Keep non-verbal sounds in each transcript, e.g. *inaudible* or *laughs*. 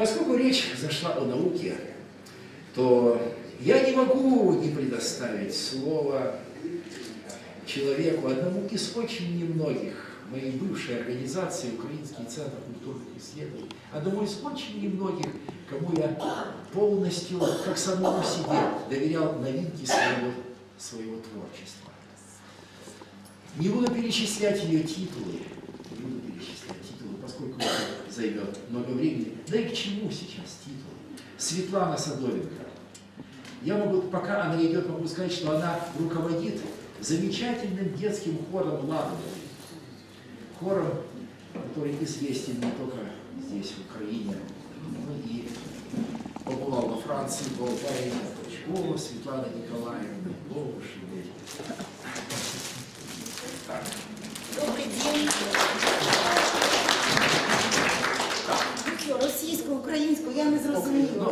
Поскольку речь зашла о науке, то я не могу не предоставить слово человеку, одному из очень немногих, моей бывшей организации Украинский центр культурных исследований, одному из очень немногих, кому я полностью, как самому себе, доверял новинки своего, своего творчества. Не буду перечислять ее титулы, не буду перечислять титулы, поскольку это займет много времени. Да и к чему сейчас титулы? Светлана Садовенко. Я могу, пока она идет, могу сказать, что она руководит замечательным детским хором «Ладога». Хором, который известен не только здесь, в Украине, но и побывал во Франции, Болгарии, Пучкова, Светлана Николаевна, Богушевой. Так. Добрий день.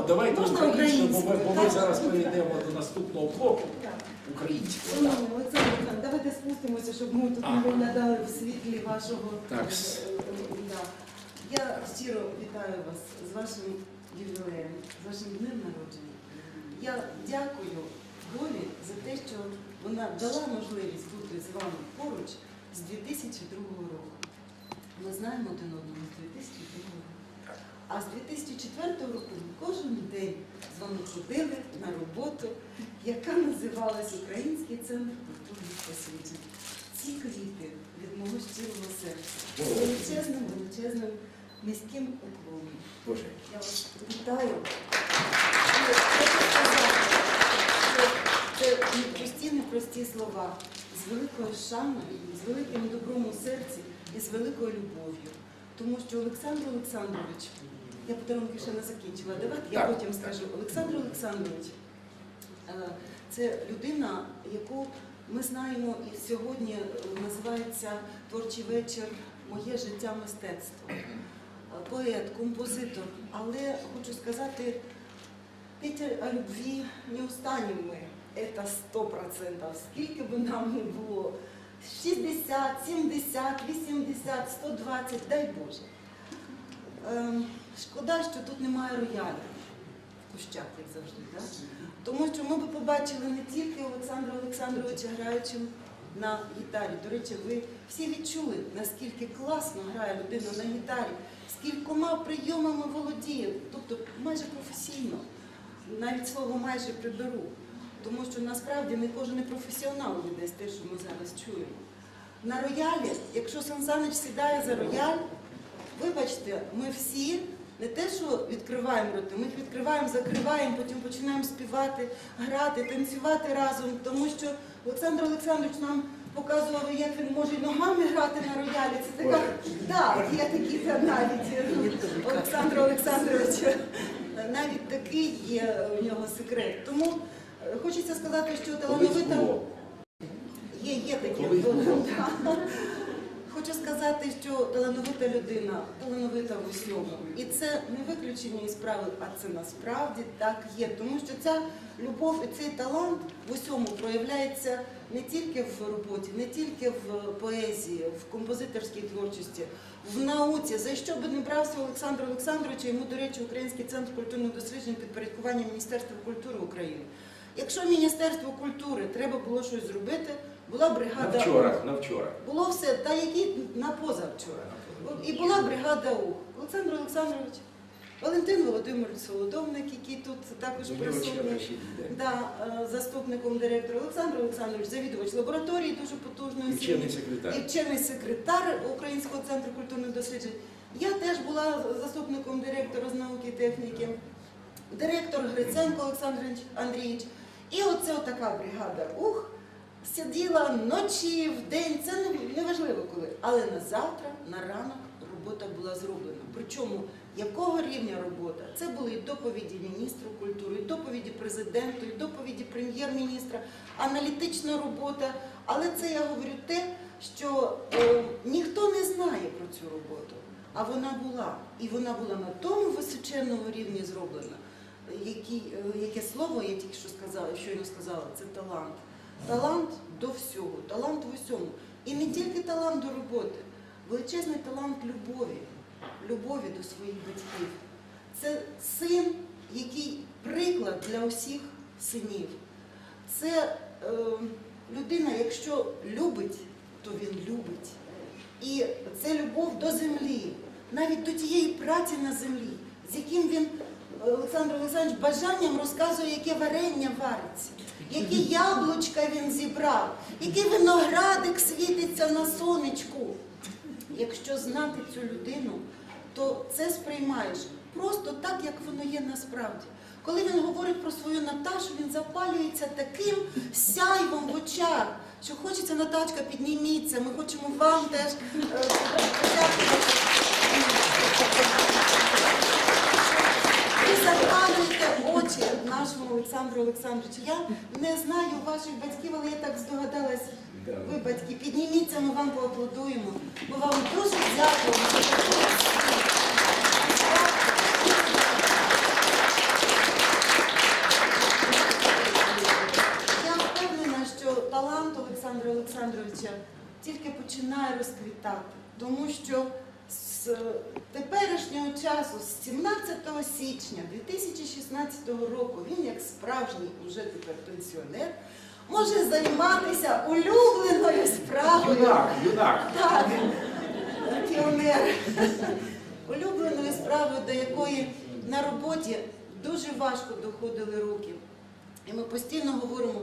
Давайте Можна українську, бо ми, бо ми Так? зараз перейдемо до наступного блоку Олександр Олександрович, давайте спустимося, щоб ми тут А. не виглядали в світлі вашого. Так. е, да. Я щиро вітаю вас з вашим ювілеєм, з вашим днем народження. Я дякую долі за те, що вона дала можливість бути з вами поруч з 2002 року. Ми знаємо один одного з 2002 року. А з 2004 року ми кожен день з вами ходили на роботу, яка називалась Український центр культурних досліджень. Ці квіти від мого щирого серця. З Величезним, величезним низьким уклоном. Боже, Я вас вітаю. Це прості, непрості слова з великою шаною, з великим добром у серці і з великою любов'ю. Тому що Олександр Олександрович, я подарунки ще не закінчила, давайте я Так, потім скажу. Олександр Олександрович е, це людина, яку ми знаємо і сьогодні називається творчий вечір Моє життя мистецтво. Е, Поет, композитор. Але хочу сказати, Петя о любві не устанем ми. Это сто процентов. Скільки би нам не було. 60, 70, 80, 120, дай Боже. Шкода, що тут немає роялю в кущах, як завжди. Да? Тому що ми би побачили не тільки Олександра Олександровича граючим на гітарі. До речі, ви всі відчули, наскільки класно грає людина на гітарі, скількома прийомами володіє, тобто майже професійно. Навіть слово майже приберу. Тому що насправді не кожен професіонал видасть те, що ми зараз чуємо. На роялі, якщо Сан Санич сідає за рояль, вибачте, ми всі не те, що відкриваємо роти, ми їх відкриваємо, закриваємо, потім починаємо співати, грати, танцювати разом, тому що Олександр Олександрович нам показував, як він може ногами грати на роялі. Це така, так, є такі та навіть Олександра Олександровича. Навіть такий є у нього секрет. Тому е, хочеться сказати, що талановита. Є, є таке. *laughs* Хочу сказати, що талановита людина, талановита в усьому. І це не виключення із правил, а це насправді так є. Тому що ця любов і цей талант в усьому проявляється не тільки в роботі, не тільки в поезії, в композиторській творчості, в науці. За що би не брався Олександр Олександрович, йому, до речі, Український центр культурних досліджень підпорядкування Міністерства культури України. Якщо Міністерству культури треба було щось зробити, була На бригада вчора, на вчора. було все, та які на позавчора. І була бригада УХ. Олександр Олександрович, Валентин Володимирович Солодовник, який тут також присутній. Да, е, заступником директора Олександр Олександрович, завідувач лабораторії дуже потужної вчений секретар. і вчений секретар Українського центру культурних досліджень. Я теж була заступником директора з науки і техніки, директор Гриценко Олександр Андрійович. І оце така бригада УХ сиділа ночі, в день, це не- коли. Але на завтра, на ранок робота була зроблена. Причому якого рівня робота? Це були і доповіді міністру культури, і доповіді президенту, і доповіді прем'єр-міністра, аналітична робота. Але це я говорю те, що е, ніхто не знає про цю роботу. А вона була. І вона була на тому височенному рівні зроблена. Який, е, яке слово я тільки що сказала, щойно сказала, це талант. Талант до всього, талант в усьому. І не тільки талант до роботи, величезний талант любові, любові до своїх батьків. Це син, який приклад для усіх синів. Це е, людина, якщо любить, то він любить. І це любов до землі, навіть до тієї праці на землі, з яким він, е, Олександр Олександрович, бажанням розказує, яке варення вариться, які яблучка він зібрав, який виноградик світиться на сонечку. Якщо знати цю людину, то це сприймаєш просто так, як воно є насправді. Коли він говорить про свою Наташу, він запалюється таким сяйвом в очах, що хочеться, Натачка, підніміться, ми хочемо вам теж Олександру Олександровичу. Я не знаю ваших батьків, але я так здогадалась. Ви, батьки, підніміться, ми вам поаплодуємо. Ми вам дуже дякуємо Я впевнена, що талант Олександра Олександровича тільки починає розквітати, тому що з теперішнього часу, з 17 січня 2016 року, він як справжній уже тепер пенсіонер може займатися улюбленою справою. Юнак, юнак. Так, піонер. Улюбленою справою, до якої на роботі дуже важко доходили руки. І ми постійно говоримо,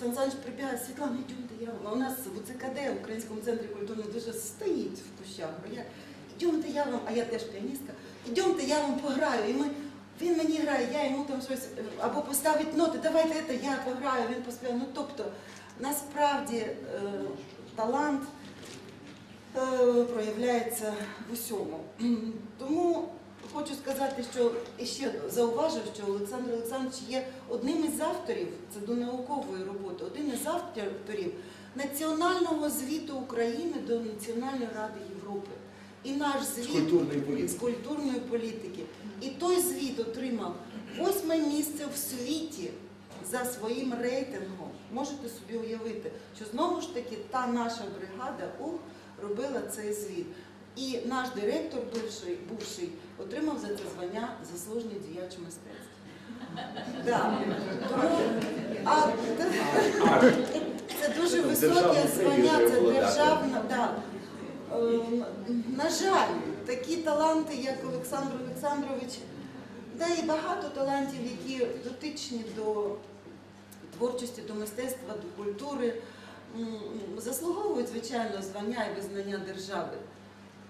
Сан Саныч прибігає, Світлана, йдемте, я У нас в УЦКД, в Українському центрі культури, дуже стоїть в кущах. Йдемте, я вам, а я теж піаністка, йдемте, я вам пограю. І ми, він мені грає, я йому там щось, е, або поставить ноти, давайте це, я пограю, він поспіває. Ну, тобто, насправді е, талант е, проявляється в усьому. *clears throat* Тому хочу сказати, що і ще зауважив, що Олександр Олександрович є одним із авторів, це до наукової роботи, один із авторів національного звіту України до Національної ради Європи. І наш З звіт культурної з культурної політики. І той звіт отримав восьме місце в світі за своїм рейтингом. Можете собі уявити, що знову ж таки та наша бригада УХ робила цей звіт. І наш директор бивший, бувший отримав за це звання заслужений діяч мистецтва. Да. Тому, а, це дуже високе звання, це державна. Да. Ем, На жаль, такі таланти, як Олександр Олександрович, да і багато талантів, які дотичні до творчості, до мистецтва, до культури, заслуговують, звичайно, звання і визнання держави.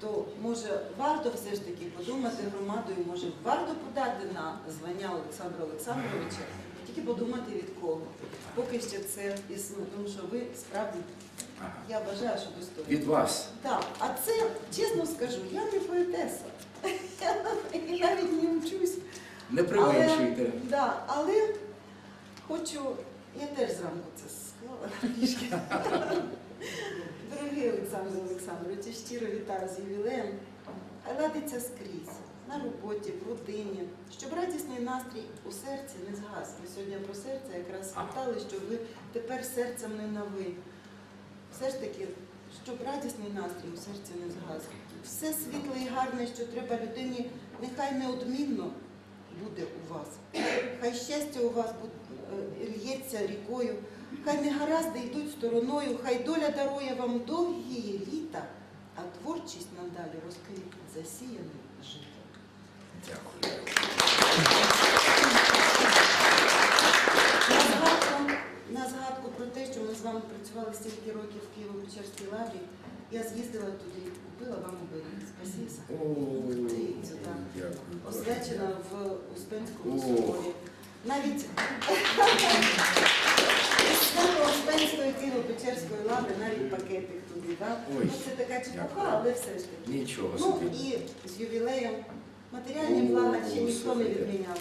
То може варто все ж таки подумати громадою, може варто подати на звання Олександра Олександровича, тільки подумати від кого. Поки ще це існує, тому що ви справді. Я вважаю, що достойні. Від вас. Так, а це, чесно скажу, я не поетеса. *laughs* Я навіть не вчусь. Не применшуйте. Да, але хочу, я теж зранку це склала трішки. *laughs* Дорогий Олександр Олександрович, я щиро вітаю з ювілеєм. Хай ладиться скрізь, на роботі, в родині, щоб радісний настрій у серці не згас. Ми сьогодні про серце якраз Ага. питали, що ви тепер серцем не на ви. Все ж таки, щоб радісний настрій у серці не згас. Все світле і гарне, що треба людині, нехай неодмінно буде у вас. Хай щастя у вас е, лється рікою, хай негаразди йдуть стороною, хай доля дарує вам довгі літа, а творчість надалі розкрить засіяне життя. Дякую. На згадку, на згадку про ми працювали стільки років в Києво-Печерській лаврі, я з'їздила туди купила вам оберіг. Спасибо. Освячена в Успенському соборі. Навіть Успенської Києво-Печерської лаври навіть пакетик туди. Ну, це така чепуха, але все ж таки. Нічого Ну і з ювілеєм матеріальні О, блага ще ніхто не відміняв.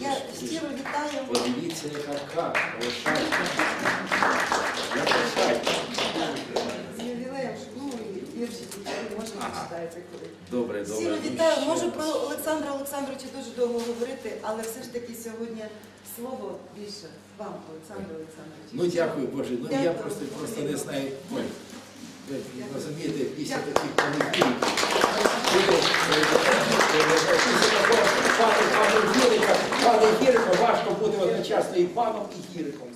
Я щиро вітаю. Подивіться, яка карта. З ювілеєм, ну і вірші можна Ага. читаєте коли. Добре, добре. Щиро Ну, вітаю. Можу про Олександра Олександровича дуже довго говорити, але все ж таки сьогодні слово більше вам, Олександр Олександрович. Ну дякую, Боже. Ну я просто, просто не знаю. Ви розумієте, після таких понеділків. Пане Гірко, ваш важко бути одночасно і паном, і хіриком.